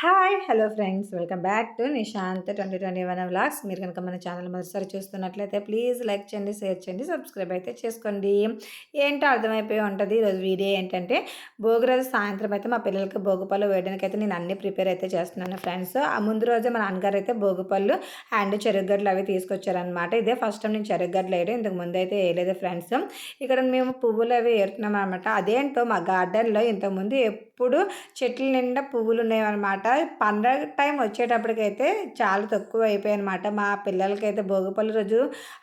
Hi hello friends. Welcome back to Nishant twenty twenty one vlogs. మీరు కనుక మన channel మొదటిసారి చూస్తున్నట్లయితే ప్లీజ్ లైక్ చేయండి షేర్ చేయండి సబ్స్క్రైబ్ అయితే చేసుకోండి. ఏంటో అర్థమైపోయి ఉంటుంది. ఈరోజు వీడియో ఏంటంటే భోగి రోజు సాయంత్రం అయితే మా పిల్లలకి భోగిపళ్ళు వేయడానికి అయితే నేను అన్ని ప్రిపేర్ అయితే చేస్తున్నాను ఫ్రెండ్స్. ఆ ముందు రోజే మా నాన్నగారు అయితే భోగిపళ్ళు అండ్ చెరుగడ్డలు అవి తీసుకొచ్చారనమాట ఇదే ఫస్ట్ టైం నేను చెరుగడ్డలు వేయడం ఇంతకు ముందు అయితే వేయలేదు ఫ్రెండ్స్. ఇక్కడ మేము పువ్వులు అవి వేరుతున్నాం అనమాట అదేంటో మా గార్డెన్లో ఇంతకుముందు ఎప్పుడు చెట్ల నిండా పువ్వులు ఉన్నాయన్నమాట. పండగ టైం వచ్చేటప్పటికైతే చాలా తక్కువ అయిపోయాయి అనమాట మా పిల్లలకైతే భోగిపల్లి రోజు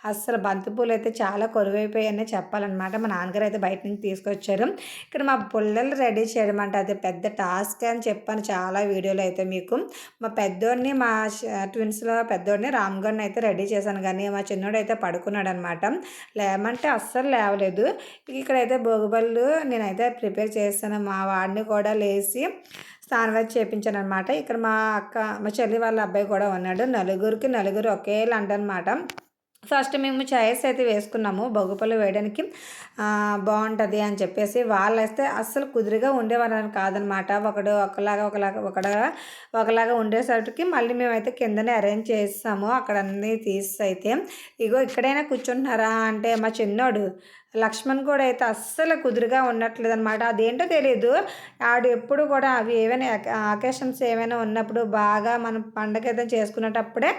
అస్సలు బంతిపూలు అయితే చాలా కొరువైపోయాయని చెప్పాలన్నమాట మా నాన్నగారు అయితే బయట నుంచి తీసుకొచ్చారు. ఇక్కడ మా పిల్లలు రెడీ చేయడం అంటే అది పెద్ద టాస్క్ అని చెప్పాను చాలా వీడియోలు అయితే మీకు. మా పెద్దోడిని మా ట్విన్స్లో పెద్దోడిని రామ్ గన్ అయితే రెడీ చేశాను. కానీ మా చిన్నోడు అయితే పడుకున్నాడు అనమాట లేమంటే అస్సలు లేవలేదు. ఇక్కడైతే భోగిపళ్ళు నేనైతే ప్రిపేర్ చేస్తాను. మా వాడిని కూడా లేచి స్నానం అయితే చేపించాను అనమాట ఇక్కడ మా అక్క మా చెల్లి వాళ్ళ అబ్బాయి కూడా ఉన్నాడు. నలుగురికి నలుగురు ఒకేలా అంటనమాట ఫస్ట్ మేము చాయస్ అయితే వేసుకున్నాము. బొగ్గుపల్లి వేయడానికి బాగుంటుంది అని చెప్పేసి వాళ్ళు వేస్తే అస్సలు కుదిరిగా ఉండేవారని కాదనమాట ఒకడు ఒకలాగా ఒకలాగా ఒకడ ఒకలాగా ఉండేసరికి మళ్ళీ మేమైతే కిందనే అరేంజ్ చేస్తాము అక్కడ అన్నీ తీసి అయితే ఇగో ఇక్కడైనా కూర్చుంటున్నారా? అంటే మా చిన్నోడు లక్ష్మణ్ కూడా అయితే అస్సలు కుదురుగా ఉండట్లేదు అనమాట అదేంటో తెలియదు ఆడు ఎప్పుడు కూడా అవి ఏవైనా అకేషన్స్ ఏమైనా ఉన్నప్పుడు బాగా మనం పండగ ఏదైనా చేసుకునేటప్పుడే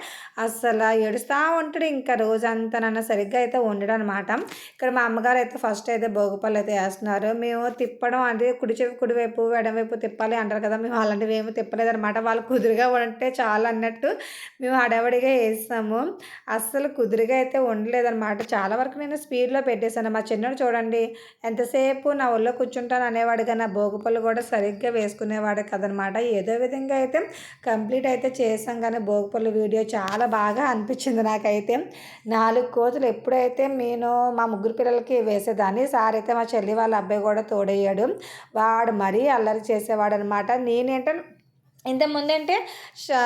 అస్సలు ఏడుస్తూ ఉంటాడు. ఇంకా రోజంతా సరిగ్గా అయితే ఉండడం అనమాట ఇక్కడ మా అమ్మగారు అయితే ఫస్ట్ అయితే భోగపళ్ళు అయితే వేస్తున్నారు. మేము తిప్పడం అది కుడి చెవి కుడివైపు ఎడమవైపు తిప్పాలి అంటారు కదా మేము అలాంటివి ఏమి తిప్పలేదనమాట వాళ్ళు కుదురుగా ఉంటే చాలా అన్నట్టు మేము హడావడిగా వేస్తాము. అస్సలు కుదురుగా అయితే ఉండలేదన్నమాట. చాలా వరకు నేను స్పీడ్లో పెట్టేశాను. మా చిన్నడు చూడండి ఎంతసేపు నా ఒళ్ళో కూర్చుంటాను అనేవాడుగా నా భోగిపళ్ళు కూడా సరిగ్గా వేసుకునేవాడు కదనమాట. ఏదో విధంగా అయితే కంప్లీట్ అయితే చేసాం కానీ భోగిపళ్ళు వీడియో చాలా బాగా అనిపించింది నాకైతే. నాలుగు కోతులు ఎప్పుడైతే నేను మా ముగ్గురు పిల్లలకి వేసేదాన్ని సార్ అయితే మా చెల్లి వాళ్ళ అబ్బాయి కూడా తోడయ్యాడు. వాడు మరీ అల్లరి చేసేవాడు అనమాట నేనేంటే ఇంతకుముందంటే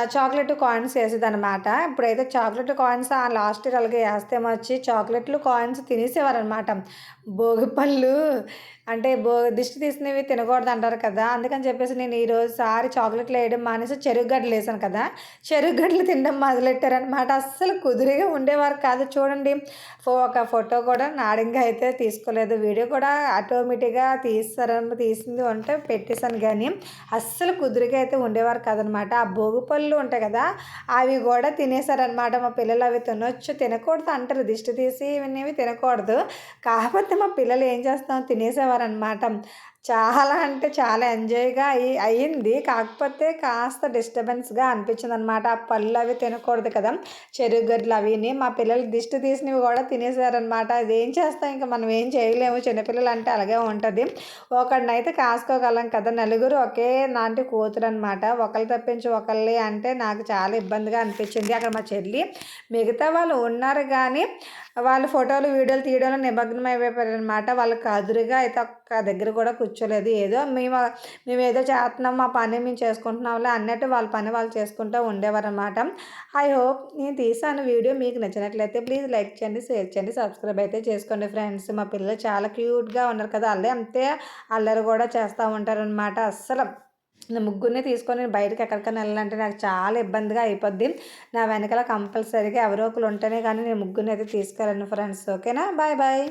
చాక్లెట్ కాయిన్స్ వేసేదనమాట ఇప్పుడైతే చాక్లెట్ కాయిన్స్ ఆ లాస్ట్ ఇయర్ అలాగే వేస్తే వచ్చి చాక్లెట్లు కాయిన్స్ తినేసేవారనమాట భోగిపళ్ళు అంటే బో దిష్టి తీసినవి తినకూడదు అంటారు కదా. అందుకని చెప్పేసి నేను ఈరోజు సారి చాక్లెట్లు వేయడం మానేసి చెరుగడ్డలు వేసాను కదా. చెరుగడ్డలు తినడం మొదలెట్టారనమాట అస్సలు కుదిరిగా ఉండేవారు కాదు. చూడండి ఒక ఫోటో కూడా నాడింగా అయితే తీసుకోలేదు. వీడియో కూడా ఆటోమేటిక్గా తీస్తారని తీసింది అంటే పెట్టేశాను కానీ అస్సలు కుదిరిగా అయితే ఉండేవారు కాదనమాట ఆ భోగి పళ్ళు ఉంటాయి కదా అవి కూడా తినేసారనమాట మా పిల్లలు అవి తినొచ్చు తినకూడదు అంటారు. దిష్టి తీసి ఇవన్నీ తినకూడదు. కాకపోతే మా పిల్లలు ఏం చేస్తాం? చేసేవారనమాట చాలా అంటే చాలా ఎంజాయ్గా అయ్యి అయ్యింది. కాకపోతే కాస్త డిస్టర్బెన్స్గా అనిపించింది అనమాట ఆ పళ్ళు అవి తినకూడదు కదా. చెరుగడ్లు అవిని మా పిల్లలు దిష్టి తీసినవి కూడా తినేసారనమాట. అది ఏం చేస్తాం? ఇంకా మనం ఏం చేయలేము. చిన్నపిల్లలు అంటే అలాగే ఉంటుంది. ఒకడినైతే కాసుకోగలం కదా. నలుగురు ఒకే నాంటి కూతురు అనమాట ఒకళ్ళు తప్పించి ఒకళ్ళే అంటే నాకు చాలా ఇబ్బందిగా అనిపించింది. అక్కడ మా చెల్లి మిగతా వాళ్ళు ఉన్నారు కానీ వాళ్ళు ఫోటోలు వీడియోలు తీయడంలో నిమగ్నం అయిపోయారనమాట వాళ్ళకి అదురుగా అయితే ఒక్క దగ్గర కూడా కూర్చోలేదు. ఏదో మేము మేము ఏదో చేస్తున్నాం మా పని మేము చేసుకుంటున్నాంలే అన్నట్టు వాళ్ళ పని వాళ్ళు చేసుకుంటూ ఉండేవారు అనమాట ఐ హోప్ నేను తీసాను వీడియో మీకు నచ్చినట్లయితే ప్లీజ్ లైక్ చేయండి షేర్ చేయండి సబ్స్క్రైబ్ అయితే చేసుకోండి ఫ్రెండ్స్ మా పిల్లలు చాలా క్యూట్గా ఉన్నారు కదా అల్లే అంతే అల్లరి కూడా చేస్తూ ఉంటారనమాట అస్సలు. నా ముగ్గురిని తీసుకొని బయటకు ఎక్కడికైనా వెళ్ళాలంటే నాకు చాలా ఇబ్బందిగా అయిపోద్ది. నా వెనకాల కంపల్సరీగా ఎవరో ఒకరు ఉంటేనే కానీ నేను ముగ్గురిని అయితే తీసుకెళ్ళను ఫ్రెండ్స్ ఓకేనా బాయ్ బాయ్